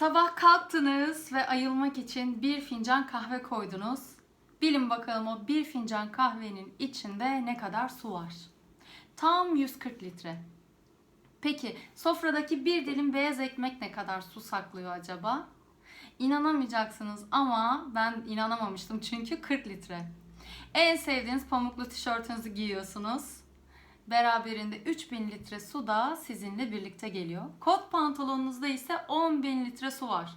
Sabah kalktınız ve ayılmak için bir fincan kahve koydunuz. Bilin bakalım o bir fincan kahvenin içinde ne kadar su var? Tam 140 litre. Peki sofradaki bir dilim beyaz ekmek ne kadar su saklıyor acaba? İnanamayacaksınız ama ben inanamamıştım çünkü 40 litre. En sevdiğiniz pamuklu tişörtünüzü giyiyorsunuz. Beraberinde 3000 litre su da sizinle birlikte geliyor. Kot pantolonunuzda ise 10.000 litre su var.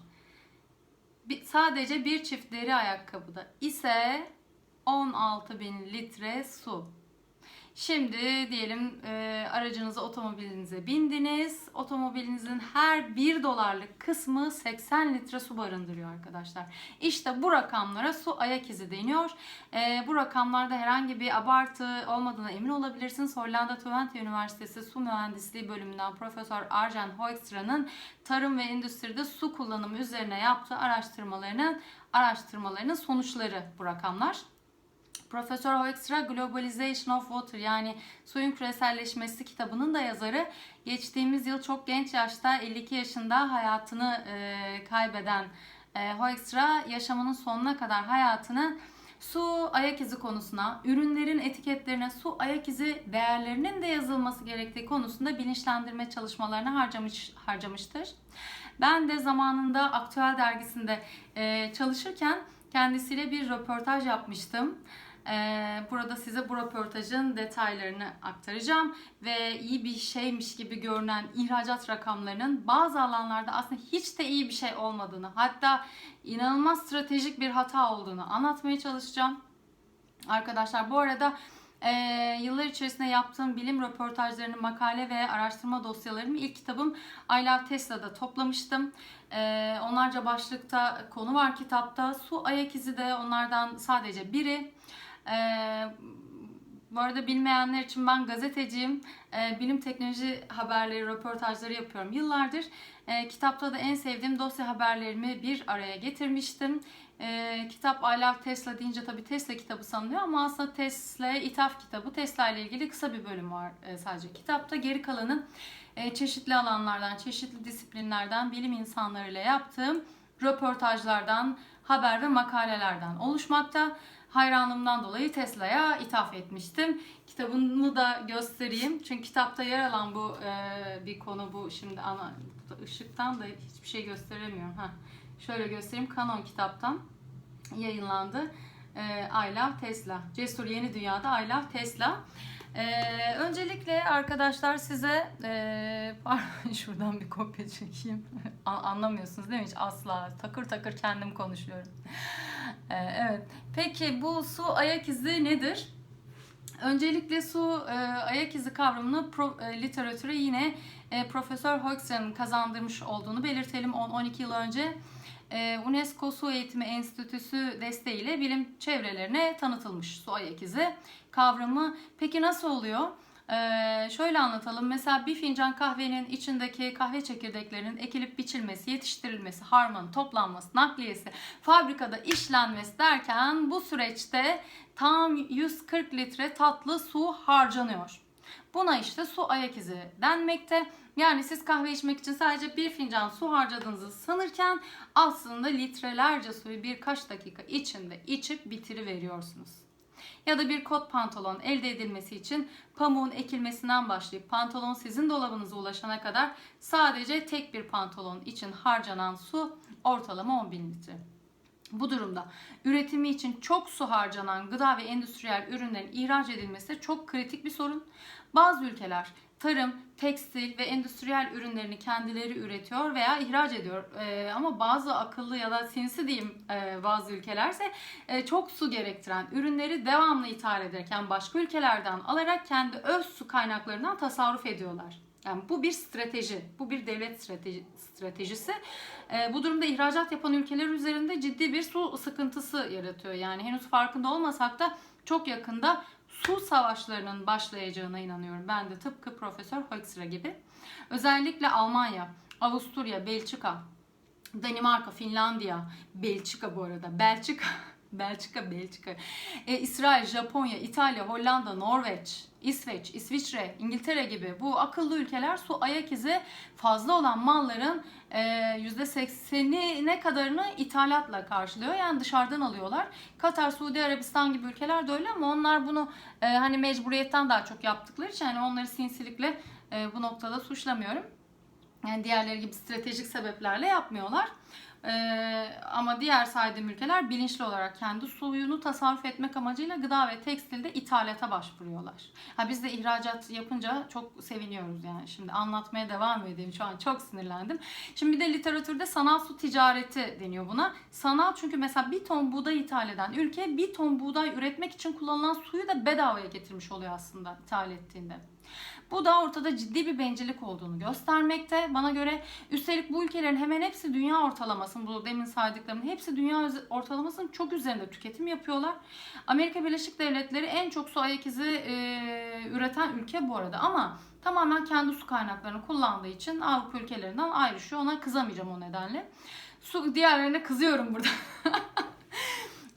Bir- sadece bir çift deri ayakkabıda ise 16.000 litre su. Şimdi diyelim e, aracınıza otomobilinize bindiniz. Otomobilinizin her 1 dolarlık kısmı 80 litre su barındırıyor arkadaşlar. İşte bu rakamlara su ayak izi deniyor. E, bu rakamlarda herhangi bir abartı olmadığına emin olabilirsiniz. Hollanda Twente Üniversitesi Su Mühendisliği bölümünden Profesör Arjen Hoekstra'nın tarım ve endüstride su kullanımı üzerine yaptığı araştırmalarının araştırmalarının sonuçları bu rakamlar. Profesör Hoekstra Globalization of Water yani suyun küreselleşmesi kitabının da yazarı. Geçtiğimiz yıl çok genç yaşta 52 yaşında hayatını e, kaybeden e, Hoekstra yaşamının sonuna kadar hayatını su ayak izi konusuna, ürünlerin etiketlerine su ayak izi değerlerinin de yazılması gerektiği konusunda bilinçlendirme çalışmalarını harcamış harcamıştır. Ben de zamanında Aktüel dergisinde e, çalışırken kendisiyle bir röportaj yapmıştım. Ee, Burada size bu röportajın detaylarını aktaracağım ve iyi bir şeymiş gibi görünen ihracat rakamlarının bazı alanlarda aslında hiç de iyi bir şey olmadığını hatta inanılmaz stratejik bir hata olduğunu anlatmaya çalışacağım. Arkadaşlar bu arada e, yıllar içerisinde yaptığım bilim röportajlarını, makale ve araştırma dosyalarımı ilk kitabım I Love Tesla'da toplamıştım. E, onlarca başlıkta konu var kitapta. Su ayak izi de onlardan sadece biri. Ee, bu arada bilmeyenler için ben gazeteciyim. Ee, bilim teknoloji haberleri, röportajları yapıyorum yıllardır. Ee, kitapta da en sevdiğim dosya haberlerimi bir araya getirmiştim. Ee, kitap I Love Tesla deyince tabii Tesla kitabı sanılıyor ama aslında Tesla'ya ithaf kitabı. Tesla ile ilgili kısa bir bölüm var e, sadece kitapta. Geri kalanın e, çeşitli alanlardan, çeşitli disiplinlerden bilim insanlarıyla yaptığım röportajlardan, haber ve makalelerden oluşmakta hayranımdan dolayı Tesla'ya ithaf etmiştim. Kitabımı da göstereyim. Çünkü kitapta yer alan bu e, bir konu bu. Şimdi ana ışıktan da hiçbir şey gösteremiyorum. Ha. Şöyle göstereyim. Canon kitaptan yayınlandı. E, I Love Tesla. Cesur Yeni Dünya'da I Love Tesla. E, öncelikle arkadaşlar size e, pardon, şuradan bir kopya çekeyim. Anlamıyorsunuz değil mi? Hiç asla. Takır takır kendim konuşuyorum. E, evet. Peki bu su ayak izi nedir? Öncelikle su e, ayak izi kavramını pro, e, literatüre yine e, Profesör Hoekstra'nın kazandırmış olduğunu belirtelim 10-12 yıl önce. E, UNESCO Su Eğitimi Enstitüsü desteğiyle bilim çevrelerine tanıtılmış su ayak izi kavramı. Peki nasıl oluyor? Ee, şöyle anlatalım. Mesela bir fincan kahvenin içindeki kahve çekirdeklerinin ekilip biçilmesi, yetiştirilmesi, harmanı, toplanması, nakliyesi, fabrikada işlenmesi derken bu süreçte tam 140 litre tatlı su harcanıyor. Buna işte su ayak izi denmekte. Yani siz kahve içmek için sadece bir fincan su harcadığınızı sanırken aslında litrelerce suyu birkaç dakika içinde içip bitiriveriyorsunuz. Ya da bir kot pantolon elde edilmesi için pamuğun ekilmesinden başlayıp pantolon sizin dolabınıza ulaşana kadar sadece tek bir pantolon için harcanan su ortalama 10 bin litre. Bu durumda üretimi için çok su harcanan gıda ve endüstriyel ürünlerin ihraç edilmesi çok kritik bir sorun. Bazı ülkeler tarım, tekstil ve endüstriyel ürünlerini kendileri üretiyor veya ihraç ediyor. Ee, ama bazı akıllı ya da sinsi diyeyim e, bazı ülkelerse e, çok su gerektiren ürünleri devamlı ithal ederken başka ülkelerden alarak kendi öz su kaynaklarından tasarruf ediyorlar. Yani bu bir strateji, bu bir devlet strateji, stratejisi. E, bu durumda ihracat yapan ülkeler üzerinde ciddi bir su sıkıntısı yaratıyor. Yani henüz farkında olmasak da çok yakında su savaşlarının başlayacağına inanıyorum. Ben de tıpkı Profesör Hoekstra gibi. Özellikle Almanya, Avusturya, Belçika, Danimarka, Finlandiya, Belçika bu arada, Belçika, Belçika, Belçika. E, İsrail, Japonya, İtalya, Hollanda, Norveç, İsveç, İsviçre, İngiltere gibi bu akıllı ülkeler su ayak izi fazla olan malların e, %80'ine kadarını ithalatla karşılıyor. Yani dışarıdan alıyorlar. Katar, Suudi Arabistan gibi ülkeler de öyle ama onlar bunu e, hani mecburiyetten daha çok yaptıkları için hani onları sinsilikle e, bu noktada suçlamıyorum. Yani diğerleri gibi stratejik sebeplerle yapmıyorlar. Ee, ama diğer saydığım ülkeler bilinçli olarak kendi suyunu tasarruf etmek amacıyla gıda ve tekstilde ithalata başvuruyorlar. Ha biz de ihracat yapınca çok seviniyoruz yani. Şimdi anlatmaya devam edeyim. Şu an çok sinirlendim. Şimdi bir de literatürde sanal su ticareti deniyor buna. Sanal çünkü mesela bir ton buğday ithal eden ülke bir ton buğday üretmek için kullanılan suyu da bedavaya getirmiş oluyor aslında ithal ettiğinde. Bu da ortada ciddi bir bencillik olduğunu göstermekte. Bana göre üstelik bu ülkelerin hemen hepsi dünya ortalamasının, bu demin saydıklarımın hepsi dünya ortalamasının çok üzerinde tüketim yapıyorlar. Amerika Birleşik Devletleri en çok su ayak izi e, üreten ülke bu arada ama tamamen kendi su kaynaklarını kullandığı için Avrupa ülkelerinden ayrışıyor. Ona kızamayacağım o nedenle. Su diğerlerine kızıyorum burada.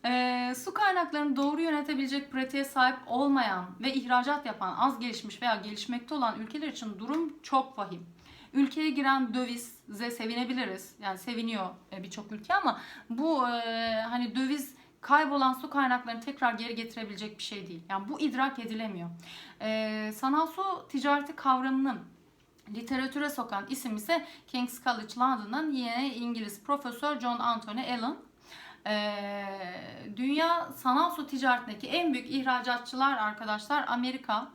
E, su kaynaklarını doğru yönetebilecek pratiğe sahip olmayan ve ihracat yapan az gelişmiş veya gelişmekte olan ülkeler için durum çok vahim. Ülkeye giren dövize sevinebiliriz. Yani seviniyor e, birçok ülke ama bu e, hani döviz kaybolan su kaynaklarını tekrar geri getirebilecek bir şey değil. Yani bu idrak edilemiyor. E, sanal su ticareti kavramının literatüre sokan isim ise King's College London'dan yine İngiliz profesör John Anthony Allen. Ee, dünya sanal su ticaretindeki en büyük ihracatçılar arkadaşlar Amerika,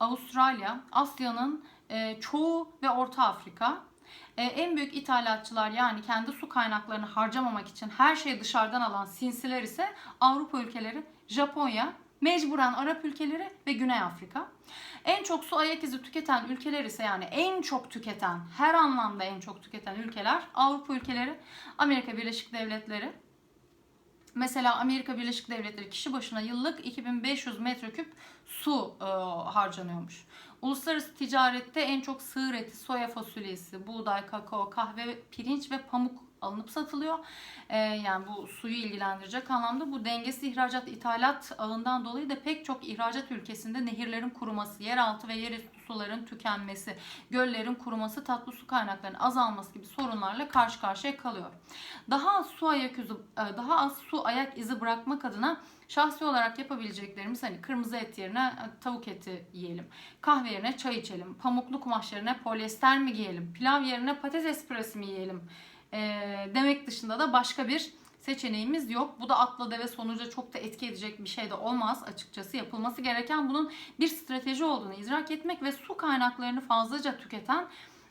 Avustralya, Asya'nın e, çoğu ve Orta Afrika. E, en büyük ithalatçılar yani kendi su kaynaklarını harcamamak için her şeyi dışarıdan alan sinsiler ise Avrupa ülkeleri, Japonya, mecburen Arap ülkeleri ve Güney Afrika. En çok su ayak izi tüketen ülkeler ise yani en çok tüketen, her anlamda en çok tüketen ülkeler Avrupa ülkeleri, Amerika Birleşik Devletleri, Mesela Amerika Birleşik Devletleri kişi başına yıllık 2500 metreküp su e, harcanıyormuş. Uluslararası ticarette en çok sığır eti, soya fasulyesi, buğday, kakao, kahve, pirinç ve pamuk alınıp satılıyor. Ee, yani bu suyu ilgilendirecek anlamda bu dengesiz ihracat ithalat ağından dolayı da pek çok ihracat ülkesinde nehirlerin kuruması, yeraltı ve yerüstü suların tükenmesi, göllerin kuruması, tatlı su kaynaklarının azalması gibi sorunlarla karşı karşıya kalıyor. Daha az su ayak izi, e, daha az su ayak izi bırakmak adına şahsi olarak yapabileceklerimiz hani kırmızı et yerine e, tavuk eti yiyelim. Kahve yerine çay içelim. Pamuklu kumaş yerine polyester mi giyelim? Pilav yerine patates püresi mi yiyelim? E, demek dışında da başka bir seçeneğimiz yok. Bu da atla deve sonuca çok da etki edecek bir şey de olmaz açıkçası. Yapılması gereken bunun bir strateji olduğunu idrak etmek ve su kaynaklarını fazlaca tüketen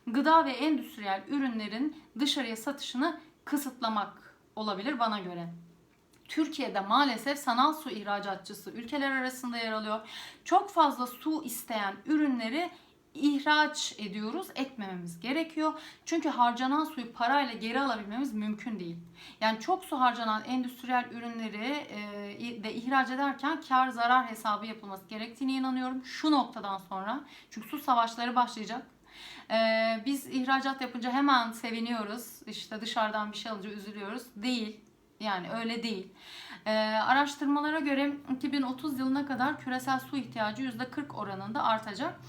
gıda ve endüstriyel ürünlerin dışarıya satışını kısıtlamak olabilir bana göre. Türkiye'de maalesef sanal su ihracatçısı ülkeler arasında yer alıyor. Çok fazla su isteyen ürünleri ihraç ediyoruz, etmememiz gerekiyor. Çünkü harcanan suyu parayla geri alabilmemiz mümkün değil. Yani çok su harcanan endüstriyel ürünleri e, de ihraç ederken kar zarar hesabı yapılması gerektiğine inanıyorum. Şu noktadan sonra çünkü su savaşları başlayacak. Ee, biz ihracat yapınca hemen seviniyoruz. İşte dışarıdan bir şey alınca üzülüyoruz. Değil. Yani öyle değil. Ee, araştırmalara göre 2030 yılına kadar küresel su ihtiyacı %40 oranında artacak.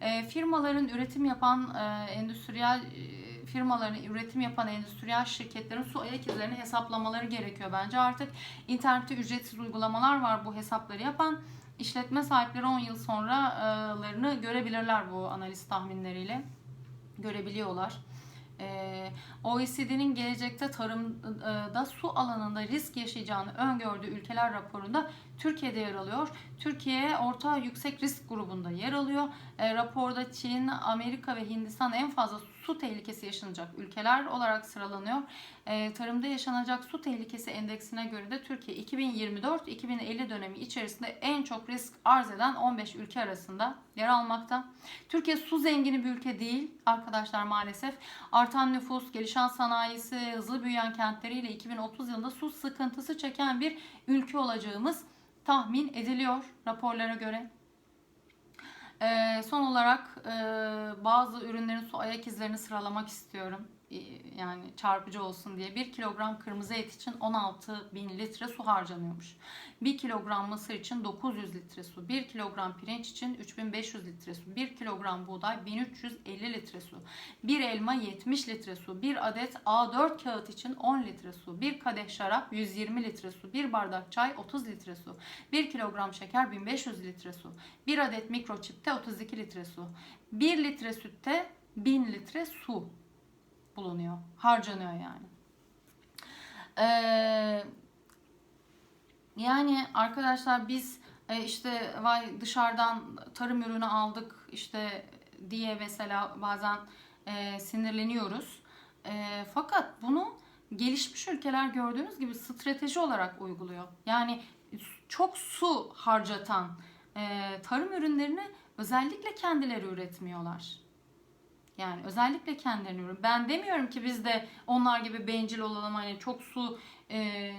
Ee, firmaların üretim yapan e, endüstriyel e, firmaların üretim yapan endüstriyel şirketlerin su ayak izlerini hesaplamaları gerekiyor bence. Artık internette ücretsiz uygulamalar var bu hesapları yapan. İşletme sahipleri 10 yıl sonralarını görebilirler bu analiz tahminleriyle. Görebiliyorlar. Ee, OECD'nin gelecekte tarımda su alanında risk yaşayacağını öngördüğü ülkeler raporunda Türkiye'de yer alıyor. Türkiye orta yüksek risk grubunda yer alıyor. E, raporda Çin, Amerika ve Hindistan en fazla su tehlikesi yaşanacak ülkeler olarak sıralanıyor. E, tarımda yaşanacak su tehlikesi endeksine göre de Türkiye 2024-2050 dönemi içerisinde en çok risk arz eden 15 ülke arasında yer almakta. Türkiye su zengini bir ülke değil arkadaşlar maalesef. Artan nüfus, gelişen sanayisi, hızlı büyüyen kentleriyle 2030 yılında su sıkıntısı çeken bir ülke olacağımız tahmin ediliyor raporlara göre. Ee, son olarak e, bazı ürünlerin su ayak izlerini sıralamak istiyorum. Yani çarpıcı olsun diye 1 kilogram kırmızı et için 16 bin litre su harcanıyormuş. 1 kilogram mısır için 900 litre su, 1 kilogram pirinç için 3500 litre su, 1 kilogram buğday 1350 litre su, 1 elma 70 litre su, 1 adet A4 kağıt için 10 litre su, 1 kadeh şarap 120 litre su, 1 bardak çay 30 litre su, 1 kilogram şeker 1500 litre su, 1 adet mikroçipte 32 litre su, 1 litre sütte 1000 litre su bulunuyor. Harcanıyor yani. Ee, yani arkadaşlar biz e, işte vay dışarıdan tarım ürünü aldık işte diye mesela bazen e, sinirleniyoruz. E, fakat bunu gelişmiş ülkeler gördüğünüz gibi strateji olarak uyguluyor. Yani çok su harcatan e, tarım ürünlerini özellikle kendileri üretmiyorlar. Yani özellikle kendilerini ürün. Ben demiyorum ki biz de onlar gibi bencil olalım hani çok su e,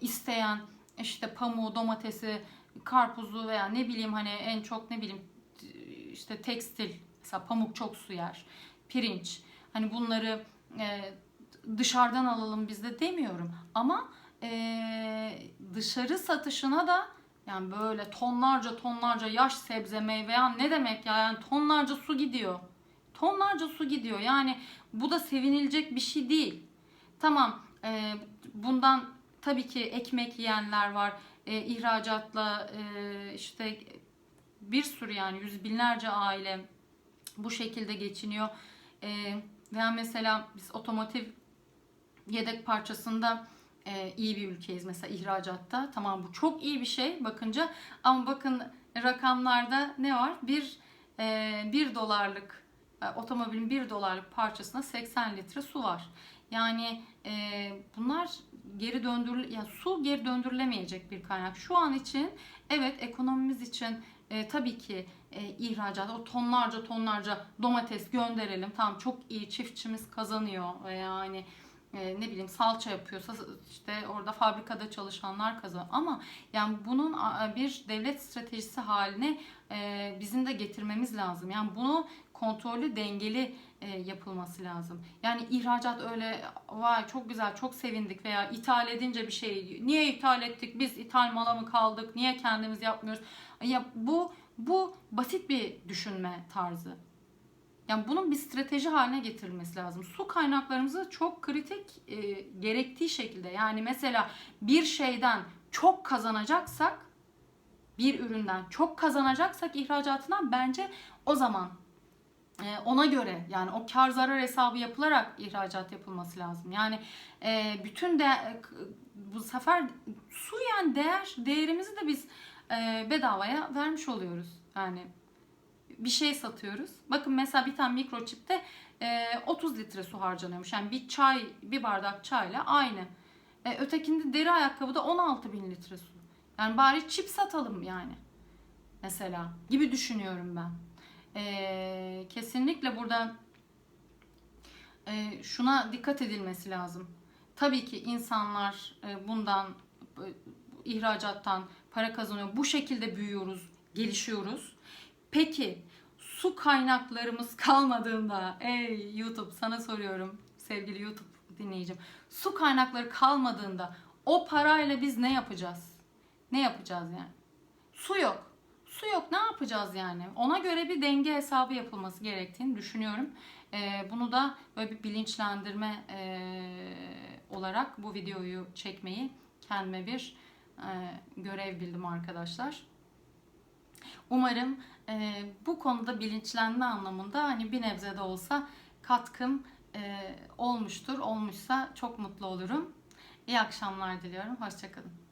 isteyen işte pamuğu, domatesi, karpuzu veya ne bileyim hani en çok ne bileyim işte tekstil mesela pamuk çok su yer. Pirinç. Hani bunları e, dışarıdan alalım biz de demiyorum. Ama e, dışarı satışına da yani böyle tonlarca tonlarca yaş sebze meyve yani ne demek ya yani tonlarca su gidiyor. Tonlarca su gidiyor. Yani bu da sevinilecek bir şey değil. Tamam e, bundan tabii ki ekmek yiyenler var. E, ihracatla e, işte bir sürü yani yüz binlerce aile bu şekilde geçiniyor. E, veya mesela biz otomotiv yedek parçasında e, iyi bir ülkeyiz mesela ihracatta. Tamam bu çok iyi bir şey bakınca ama bakın rakamlarda ne var? Bir, e, bir dolarlık otomobilin 1 dolarlık parçasına 80 litre su var. Yani e, bunlar geri döndürül yani su geri döndürülemeyecek bir kaynak. Şu an için evet ekonomimiz için e, tabii ki e, ihracat o tonlarca tonlarca domates gönderelim. Tamam çok iyi çiftçimiz kazanıyor veya hani e, ne bileyim salça yapıyorsa işte orada fabrikada çalışanlar kazanıyor. Ama yani bunun bir devlet stratejisi haline e, bizim de getirmemiz lazım. Yani bunu kontrollü, dengeli e, yapılması lazım. Yani ihracat öyle vay çok güzel, çok sevindik veya ithal edince bir şey niye ithal ettik? Biz ithal mala mı kaldık? Niye kendimiz yapmıyoruz? Ya bu bu basit bir düşünme tarzı. Yani bunun bir strateji haline getirilmesi lazım. Su kaynaklarımızı çok kritik e, gerektiği şekilde yani mesela bir şeyden çok kazanacaksak bir üründen çok kazanacaksak ihracatından bence o zaman e, ona göre yani o kar zarar hesabı yapılarak ihracat yapılması lazım. Yani e, bütün de bu sefer su yani değer değerimizi de biz e, bedavaya vermiş oluyoruz. Yani bir şey satıyoruz. Bakın mesela bir tane mikroçipte e, 30 litre su harcanıyormuş. Yani bir çay, bir bardak çayla aynı. E, ötekinde deri ayakkabıda 16 bin litre su. Yani bari çip satalım yani. Mesela gibi düşünüyorum ben. E, kesinlikle burada e, şuna dikkat edilmesi lazım. Tabii ki insanlar e, bundan e, ihracattan para kazanıyor. Bu şekilde büyüyoruz, gelişiyoruz. Peki su kaynaklarımız kalmadığında ey YouTube sana soruyorum sevgili YouTube dinleyicim. Su kaynakları kalmadığında o parayla biz ne yapacağız? Ne yapacağız yani? Su yok. Su yok ne yapacağız yani? Ona göre bir denge hesabı yapılması gerektiğini düşünüyorum. Ee, bunu da böyle bir bilinçlendirme e, olarak bu videoyu çekmeyi kendime bir e, görev bildim arkadaşlar. Umarım e, bu konuda bilinçlenme anlamında hani bir nebze de olsa katkım e, olmuştur. Olmuşsa çok mutlu olurum. İyi akşamlar diliyorum. Hoşçakalın.